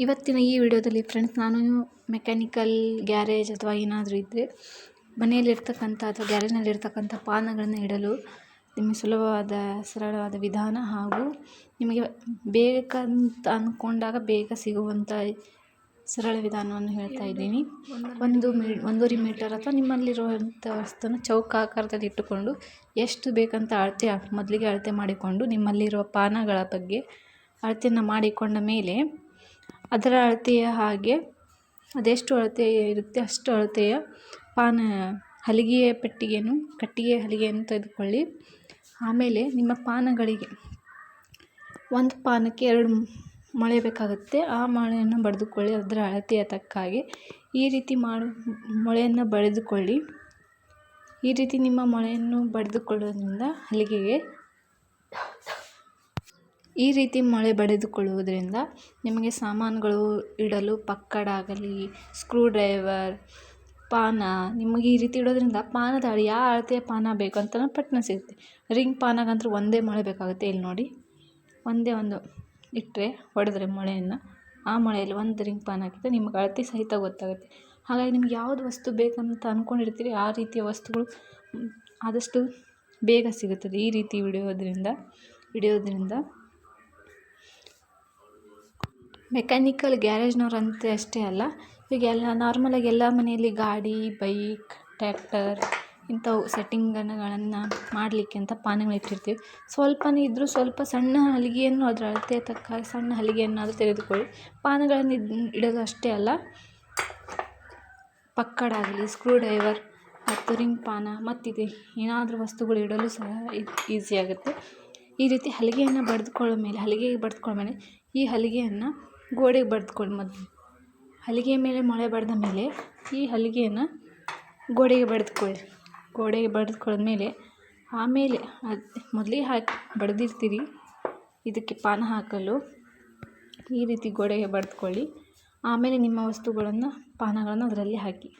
ಇವತ್ತಿನ ಈ ವಿಡಿಯೋದಲ್ಲಿ ಫ್ರೆಂಡ್ಸ್ ನಾನು ಮೆಕ್ಯಾನಿಕಲ್ ಗ್ಯಾರೇಜ್ ಅಥವಾ ಏನಾದರೂ ಇದ್ದರೆ ಮನೆಯಲ್ಲಿರ್ತಕ್ಕಂಥ ಅಥವಾ ಗ್ಯಾರೇಜ್ನಲ್ಲಿರ್ತಕ್ಕಂಥ ಪಾನಗಳನ್ನು ಇಡಲು ನಿಮಗೆ ಸುಲಭವಾದ, ಸರಳವಾದ ವಿಧಾನ ಹಾಗೂ ನಿಮಗೆ ಬೇಕಂತ ಅಂದ್ಕೊಂಡಾಗ ಬೇಗ ಸಿಗುವಂಥ ಸರಳ ವಿಧಾನವನ್ನು ಹೇಳ್ತಾ ಇದ್ದೀನಿ. ಒಂದು ಮೀ, ಒಂದೂವರೆ ಮೀಟರ್ ಅಥವಾ ನಿಮ್ಮಲ್ಲಿರುವಂಥ ವಸ್ತುನ ಚೌಕಾಕಾರದಲ್ಲಿ ಇಟ್ಟುಕೊಂಡು ಎಷ್ಟು ಬೇಕಂತ ಅಳತೆ, ಮೊದಲಿಗೆ ಅಳತೆ ಮಾಡಿಕೊಂಡು ನಿಮ್ಮಲ್ಲಿರುವ ಪಾನಗಳ ಬಗ್ಗೆ ಅಳತೆಯನ್ನು ಮಾಡಿಕೊಂಡ ಮೇಲೆ ಅದರ ಅಳತೆಯ ಹಾಗೆ, ಅದೆಷ್ಟು ಅಳತೆ ಇರುತ್ತೆ ಅಷ್ಟು ಅಳತೆಯ ಪಾನ ಹಲಿಗೆಯ ಪೆಟ್ಟಿಗೆಯನ್ನು ಕಟ್ಟಿಗೆ ಹಲಿಗೆಯನ್ನು ತೆಗೆದುಕೊಳ್ಳಿ. ಆಮೇಲೆ ನಿಮ್ಮ ಪಾನಗಳಿಗೆ ಒಂದು ಪಾನಕ್ಕೆ ಎರಡು ಮೊಳೆ ಬೇಕಾಗುತ್ತೆ. ಆ ಮೊಳೆಯನ್ನು ಬಡಿದುಕೊಳ್ಳಿ, ಅದರ ಅಳತೆಯ ತಕ್ಕ ಹಾಗೆ ಈ ರೀತಿ ಮಾಡು, ಮೊಳೆಯನ್ನು ಬಡಿದುಕೊಳ್ಳಿ. ಈ ರೀತಿ ನಿಮ್ಮ ಮೊಳೆಯನ್ನು ಬಡಿದುಕೊಳ್ಳೋದ್ರಿಂದ ಹಲಿಗೆಗೆ ಈ ರೀತಿ ಮೊಳೆ ಬಡಿದುಕೊಳ್ಳುವುದರಿಂದ ನಿಮಗೆ ಸಾಮಾನುಗಳು ಇಡಲು ಪಕ್ಕಡ ಆಗಲಿ ಸ್ಕ್ರೂ ಡ್ರೈವರ್ ಪಾನ, ನಿಮಗೆ ಈ ರೀತಿ ಇಡೋದರಿಂದ ಪಾನದ ಯಾವ ಅಳತೆಯ ಪಾನ ಬೇಕು ಅಂತ ಪಟ್ನ ಸಿಗುತ್ತೆ. ರಿಂಗ್ ಪಾನಗಂತೂ ಒಂದೇ ಮೊಳೆ ಬೇಕಾಗುತ್ತೆ. ಇಲ್ಲಿ ನೋಡಿ, ಒಂದೇ ಒಂದು ಇಟ್ಟರೆ ಹೊಡೆದ್ರೆ ಮೊಳೆಯನ್ನು. ಆ ಮೊಳೆಯಲ್ಲಿ ಒಂದು ರಿಂಗ್ ಪಾನ್ ಹಾಕಿದ್ರೆ ನಿಮಗೆ ಅಳತೆ ಸಹಿತ ಗೊತ್ತಾಗುತ್ತೆ. ಹಾಗಾಗಿ ನಿಮ್ಗೆ ಯಾವುದು ವಸ್ತು ಬೇಕಂತ ಅಂದ್ಕೊಂಡಿರ್ತೀರಿ ಆ ರೀತಿಯ ವಸ್ತುಗಳು ಆದಷ್ಟು ಬೇಗ ಸಿಗುತ್ತದೆ ಈ ರೀತಿ ಹಿಡಿಯೋದ್ರಿಂದ ಹಿಡಿಯೋದ್ರಿಂದ ಮೆಕ್ಯಾನಿಕಲ್ ಗ್ಯಾರೇಜ್ನವ್ರಂತೆ ಅಷ್ಟೇ ಅಲ್ಲ. ಈಗ ಎಲ್ಲ ನಾರ್ಮಲಾಗಿ ಎಲ್ಲ ಮನೆಯಲ್ಲಿ ಗಾಡಿ ಬೈಕ್ ಟ್ಯಾಕ್ಟರ್ ಇಂಥವು ಸೆಟ್ಟಿಂಗ್ಗಳನ್ನು ಮಾಡಲಿಕ್ಕೆ ಅಂತ ಪಾನಗಳು ಇಟ್ಟಿರ್ತೀವಿ. ಸ್ವಲ್ಪನೇ ಇದ್ದರೂ ಸ್ವಲ್ಪ ಸಣ್ಣ ಹಲಿಗೆಯನ್ನು ಅದರ ಅಳತೆ ತಕ್ಕ ಸಣ್ಣ ಸಣ್ಣ ಹಲಿಗೆಯನ್ನಾದರೂ ತೆಗೆದುಕೊಳ್ಳಿ. ಪಾನಗಳನ್ನು ಇಡೋದು ಅಷ್ಟೇ ಅಲ್ಲ. ಪಕ್ಕಡ ಆಗಲಿ ಸ್ಕ್ರೂ ಡ್ರೈವರ್ ರಿಂಗ್ ಪಾನ ಮತ್ತಿದೆ. ಏನಾದರೂ ವಸ್ತುಗಳು ಇಡಲು ಸಹ ಈಸಿ ಆಗುತ್ತೆ. ಈ ರೀತಿ ಹಲಿಗೆಯನ್ನು ಬಡಿದುಕೊಳ್ಳೋ ಮೇಲೆ, ಹಲಿಗೆಗೆ ಬಡ್ದುಕೊಳ್ಳೋ ಮೇಲೆ ಈ ಹಲಿಗೆಯನ್ನು ಗೋಡೆಗೆ ಬಡ್ದುಕೊಳ್ಳಿ ಮೊದಲು ಹಲಿಗೆಯ ಮೇಲೆ ಮೊಳೆ ಬಡ್ದ ಮೇಲೆ ಈ ಹಲಿಗೆಯನ್ನು ಗೋಡೆಗೆ ಬಡಿದುಕೊಳ್ಳಿ ಗೋಡೆಗೆ ಬಡಿದುಕೊಂಡ್ಮೇಲೆ ಆಮೇಲೆ ಅದು, ಮೊದಲೇ ಹಾಕಿ, ಬಡ್ದಿರ್ತೀರಿ, ಇದಕ್ಕೆ ಪಾನ ಹಾಕಲು ಈ ರೀತಿ ಗೋಡೆಗೆ ಬಡಿದುಕೊಳ್ಳಿ. ಆಮೇಲೆ ನಿಮ್ಮ ವಸ್ತುಗಳನ್ನು, ಪಾನಗಳನ್ನು ಅದರಲ್ಲಿ ಹಾಕಿ.